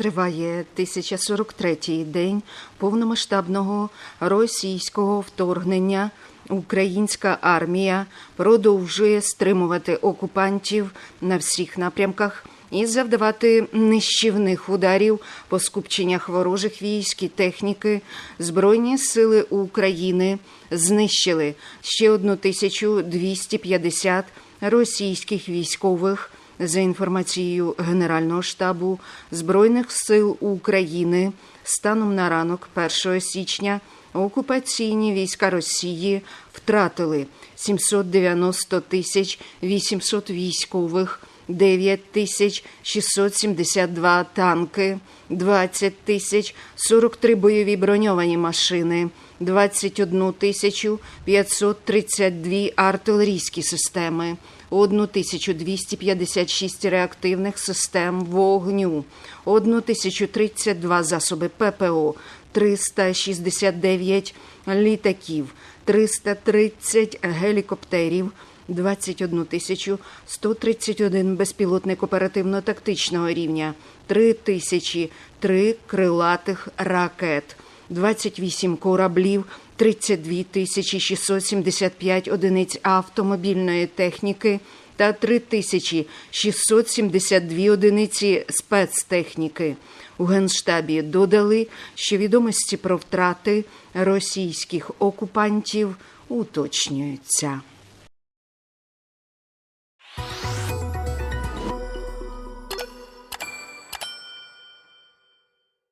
Триває 1043-й день повномасштабного російського вторгнення. Українська армія продовжує стримувати окупантів на всіх напрямках і завдавати нищівних ударів по скупченнях ворожих військ і техніки. Збройні сили України знищили ще 1250 російських військових. За інформацією Генерального штабу Збройних сил України, станом на ранок 1 січня окупаційні війська Росії втратили 790 тисяч 800 військових, 9 тисяч 672 танки, 20 тисяч 43 бойові броньовані машини, 21 тисячу 532 артилерійські системи, 1256 реактивних систем вогню, 1032 засоби ППО, 369 літаків, 330 гелікоптерів, 21 тисячу 131 безпілотник оперативно-тактичного рівня, 3 тисячі 3 крилатих ракет, 28 кораблів, 32 тисячі 675 одиниць автомобільної техніки та 3 тисячі 672 одиниці спецтехніки. У Генштабі додали, що відомості про втрати російських окупантів уточнюються.